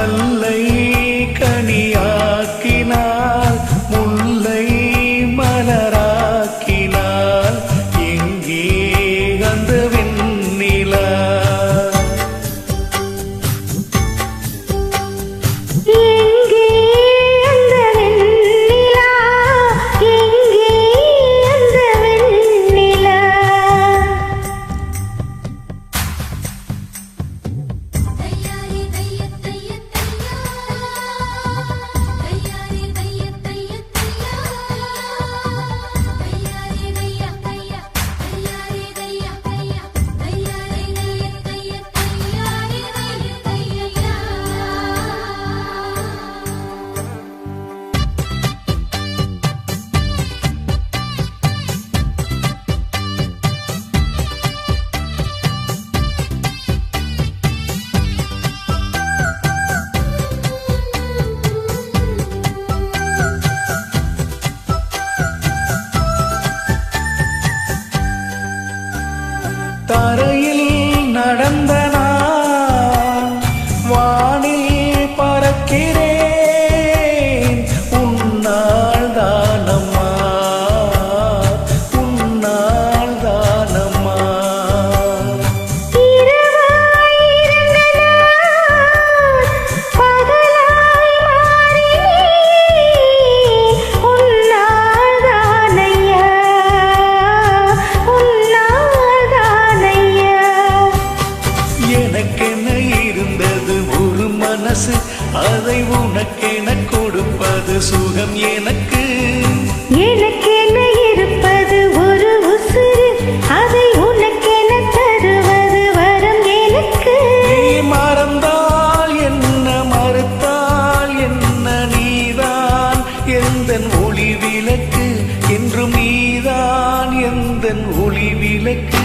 வல்லை அதை உனக்கென கொடுப்பது சுகம் எனக்கு. எனக்கென இருப்பது ஒரு உசுறு. அதை உனக்கென தருவது வரம் எனக்கு. நீ மறந்தால் என்ன மறுத்தால் என்ன நீதான்? எந்த ஒளி விளக்கு என்றும் நீதான். எந்த ஒளி விளக்கு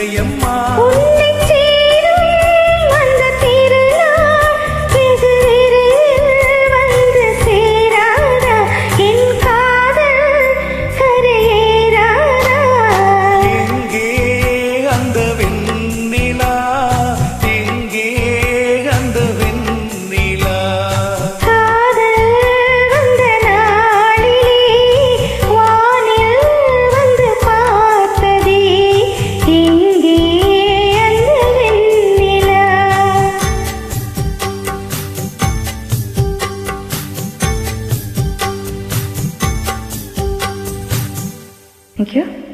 உன்னையம்மா Thank you.